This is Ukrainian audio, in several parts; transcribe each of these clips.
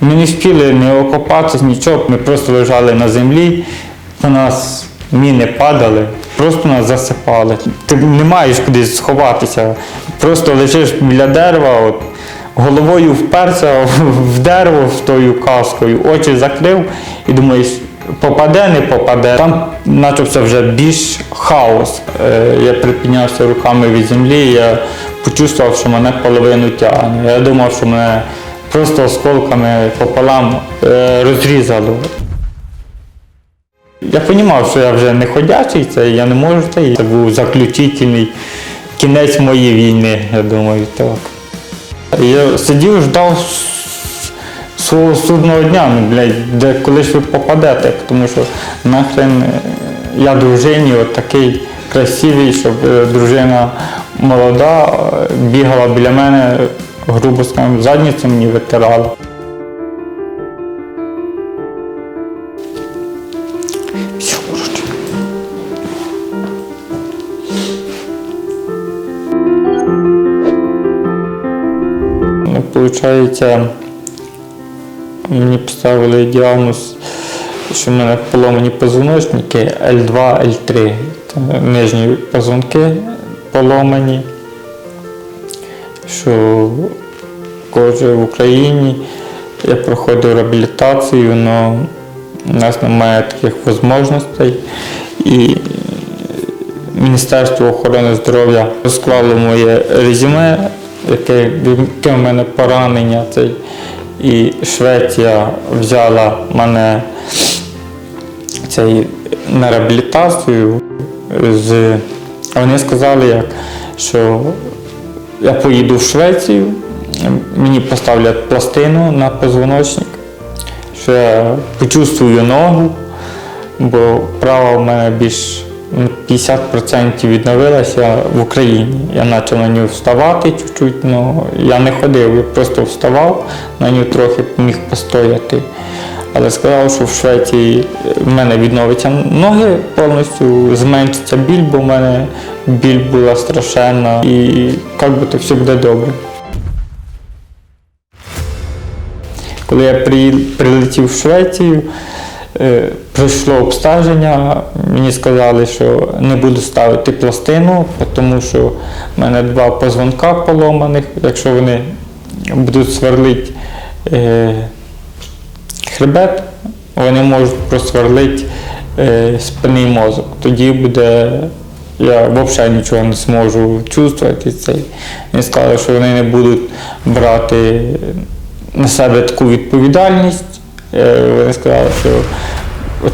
Ми не встигли не окопатися, нічого, ми просто лежали на землі, на нас міни падали, просто нас засипали. Ти не маєш куди сховатися. Просто лежиш біля дерева, от, головою вперся в дерево з тою каскою, очі закрив і думаєш, попаде, не попаде. Там почався вже більш хаос. Е, Я припіднявся руками від землі, я почувствував, що мене половину тягне. Я думав, що мене просто осколками пополам е, розрізало. Я розумів, що я вже не ходячий, це я не можу це. Це був заключительний кінець моєї війни, я думаю, так. Я сидів, ждав свого судного дня, ну, блядь, де коли ж ви попадете, тому що нахрен е, я дружині от такий красивий, щоб е, дружина молода е, бігала біля мене, грубо скажемо, задницю мені витирала. Ну, Получається, мені поставили діагноз, що в мене поломані позвоночники L2, L3. Нижні позвонки поломані. Що кожен в Україні я проходив реабілітацію, але у нас немає таких можливостей. І Міністерство охорони здоров'я розклало моє резюме, яке в мене поранення. Цей. І Швеція взяла мене цей, на реабілітацію. З... Вони сказали, як, що я поїду в Швецію, мені поставлять пластину на позвоночник, що я почувствую ногу, бо права в мене більш 50% відновилася в Україні. Я почав на нього вставати чуть-чуть, але я не ходив, я просто вставав, на нього трохи міг постояти. Але сказав, що в Швеції в мене відновиться ноги повністю, зменшиться біль, бо в мене біль була страшенна і як би то все буде добре. Коли я прилетів в Швецію, е, пройшло обстеження, мені сказали, що не буду ставити пластину, тому що в мене два позвонка поломаних. Якщо вони будуть сверлити е, хребет, вони можуть просверлити е, спинний мозок. Тоді буде. Я взагалі нічого не зможу чувствувати. Вони сказали, що вони не будуть брати на себе таку відповідальність. Е, Вони сказали, що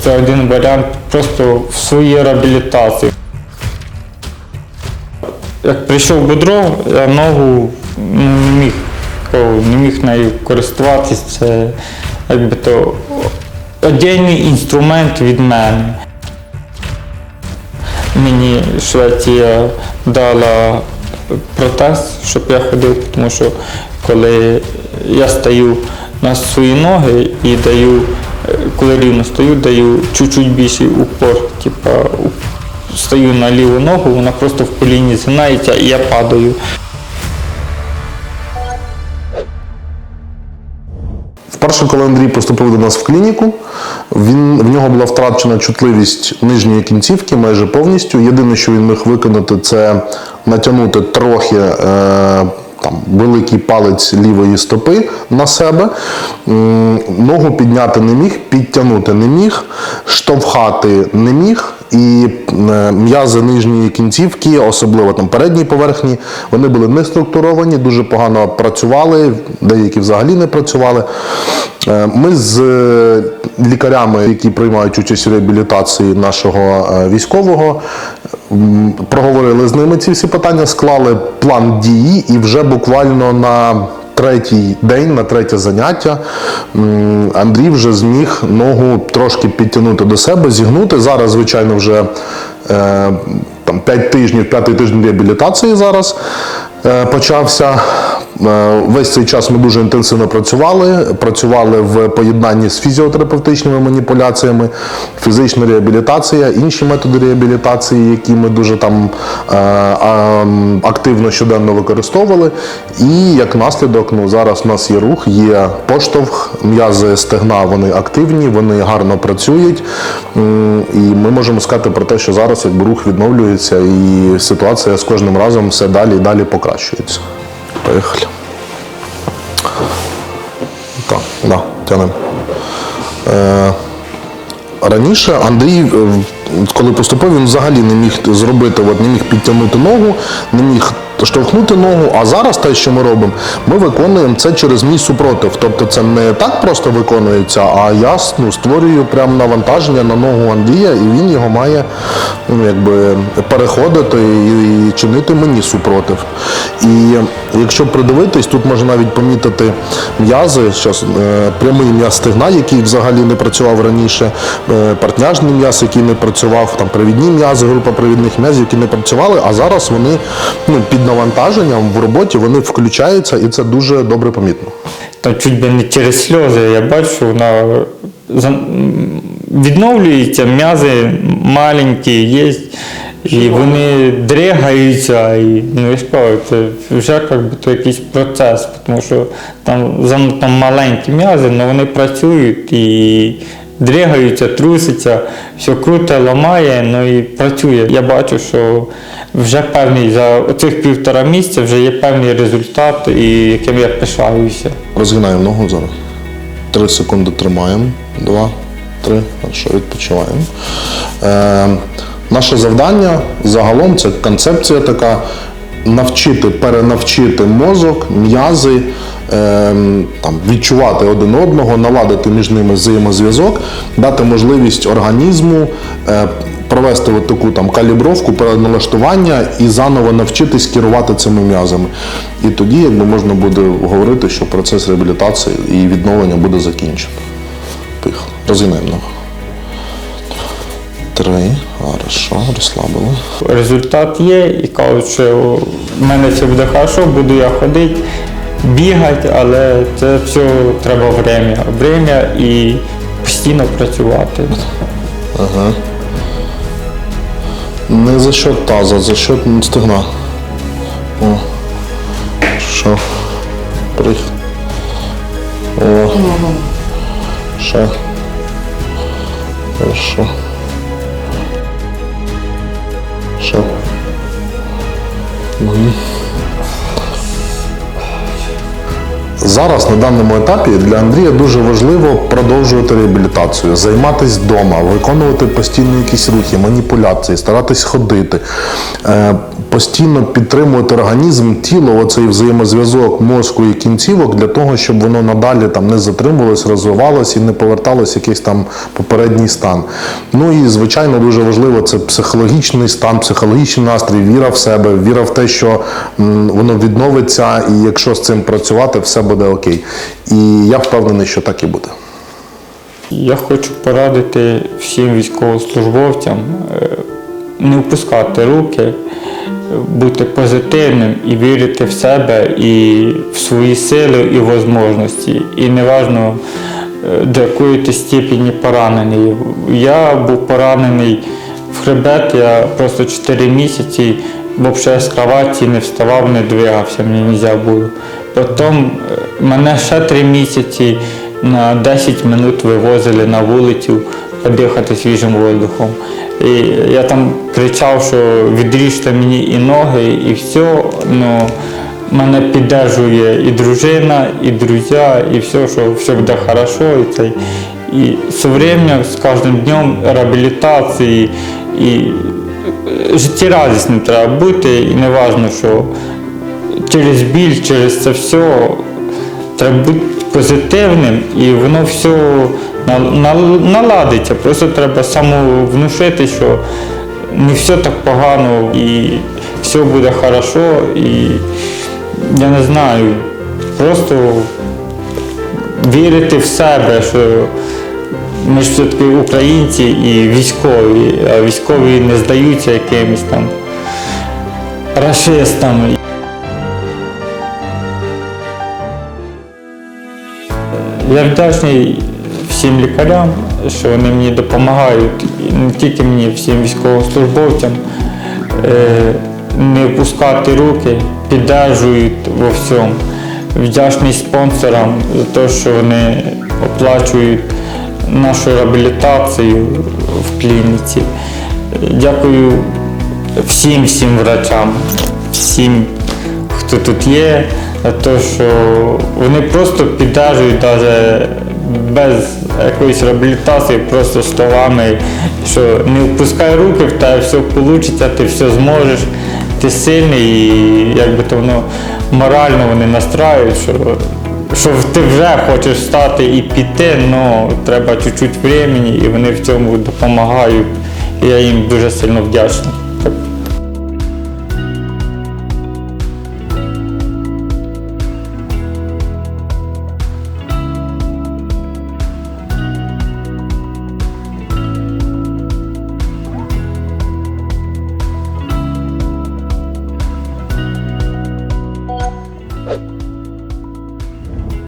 це один варіант просто в своїй реабілітації. Як прийшов Бодров, я ногу не міг, не міг нею користуватись. Це якби то отдільний інструмент від мене. Мені Швеція дала протез, щоб я ходив, тому що коли я стою на свої ноги і даю, е, коли рівно стою, даю чуть-чуть більший упор, типа стою на ліву ногу, вона просто в коліні згинається і я падаю. Вперше, коли Андрій поступив до нас в клініку, він, в нього була втрачена чутливість нижньої кінцівки майже повністю. Єдине, що він міг виконати, це натягнути трохи е, там, великий палець лівої стопи на себе. Ногу підняти не міг, підтягнути не міг, штовхати не міг. І е, м'язи нижньої кінцівки, особливо там передній поверхні, вони були не структуровані, дуже погано працювали, деякі взагалі не працювали. Е, Ми з е, лікарями, які приймають участь у реабілітації нашого військового, проговорили з ними ці всі питання, склали план дії і вже буквально на третій день, на третє заняття, Андрій вже зміг ногу трошки підтягнути до себе, зігнути. Зараз, звичайно, вже е, там 5 тижнів, п'ятий тиждень реабілітації зараз почався. Е, Весь цей час ми дуже інтенсивно працювали. Працювали в поєднанні з фізіотерапевтичними маніпуляціями, фізична реабілітація, інші методи реабілітації, які ми дуже там е, активно щоденно використовували. І як наслідок, ну зараз у нас є рух, є поштовх, м'язи стегна вони активні, вони гарно працюють. І ми можемо сказати про те, що зараз якби рух відновлюється і ситуація з кожним разом все далі і далі покращується. Поїхали. Так, да, тянемо. Е, Раніше Андрій, е, коли поступив, він взагалі не міг зробити, от, не міг підтягнути ногу, не міг штовхнути ногу. А зараз те, що ми робимо, ми виконуємо це через мій супротив. Тобто це не так просто виконується, а я ну, створюю прям навантаження на ногу Андрія, і він його має ну, якби, переходити і, і чинити мені супротив. І якщо придивитись, тут можна навіть помітити м'язи, е, прямий м'яз стегна, який взагалі не працював раніше, е, партняжний м'яз, який не працював, там привідні м'язи, група привідних м'язів, які не працювали, а зараз вони ну, під навантаженням в роботі вони включаються, і це дуже добре помітно. Там чуть би не через сльози, я бачу, вона відновлюється, м'язи маленькі є, і вони дригаються, і ну, я ж це вже як би, то якийсь процес, тому що там занадто маленькі м'язи, але вони працюють і дригаються, трусяться, все круто, ламає, ну і працює. Я бачу, що вже певний за оцих півтора місяця вже є певний результат, і яким я пишаюся. Розгинаємо ногу зараз. Три секунди тримаємо. Два, три. Хорошо, відпочиваємо. Е, наше завдання загалом це концепція така. Навчити, перенавчити мозок, м'язи, там, відчувати один одного, наладити між ними взаємозв'язок, дати можливість організму е, провести от таку там калібровку, переналаштування і заново навчитись керувати цими м'язами. І тоді якби можна буде говорити, що процес реабілітації і відновлення буде закінчено. Поїхали. Розгинаємо ногу. Три. Хорошо, розслабили. результат є і кажуть, що в мене все буде хорошо, буду я ходити, бігати, але це все треба время. Время і постійно працювати. Ага. Не за счет таза, за счет стегна. О. Що? Прих. О. Ще. Хорошо. Ще. Угу. Зараз на даному етапі для Андрія дуже важливо продовжувати реабілітацію, займатися вдома, виконувати постійно якісь рухи, маніпуляції, старатись ходити, е, постійно підтримувати організм, тіло, оцей взаємозв'язок мозку і кінцівок для того, щоб воно надалі там не затримувалось, розвивалось і не поверталось в якийсь там попередній стан. Ну і звичайно дуже важливо це психологічний стан, психологічний настрій, віра в себе, віра в те, що воно відновиться, і якщо з цим працювати, все буде окей. І я впевнений, що так і буде. Я хочу порадити всім військовослужбовцям е, не впускати руки, е, бути позитивним і вірити в себе і в свої сили і можливості. І неважно е, до якої ти степені поранений. Я був поранений в хребет, я просто 4 місяці взагалі з кроваті не вставав, не двигався, мені не можна було. Потім е, мене ще 3 місяці на 10 минут вивозили на вулицю подихати свіжим воздухом. І я там кричав, що відріжте мені і ноги, і все. Ну, мене підтримує і дружина, і друзі, і все, що все буде хорошо. І, цей. і все время, з кожним днем реабілітації і е, життєрадісним треба бути, і не важливо, що через біль, через це все треба бути позитивним і воно все на- на- наладиться. Просто треба самовнушити, що не все так погано і все буде хорошо. І я не знаю, просто вірити в себе, що ми ж все-таки українці і військові, а військові не здаються якимось там расистам. Я вдячний всім лікарям, що вони мені допомагають, не тільки мені, всім військовослужбовцям, е, не опускати руки, піддержують во всьому. Вдячний спонсорам за те, що вони оплачують нашу реабілітацію в клініці. Дякую всім всім врачам, всім, хто тут є, те, що вони просто піддержують навіть без якоїсь реабілітації, просто словами, що не впускай руки, в тебе все вийде, ти все зможеш, ти сильний і якби то воно морально вони настраюють, що, що ти вже хочеш стати і піти, але треба чуть-чуть времени, і вони в цьому допомагають. І я їм дуже сильно вдячний.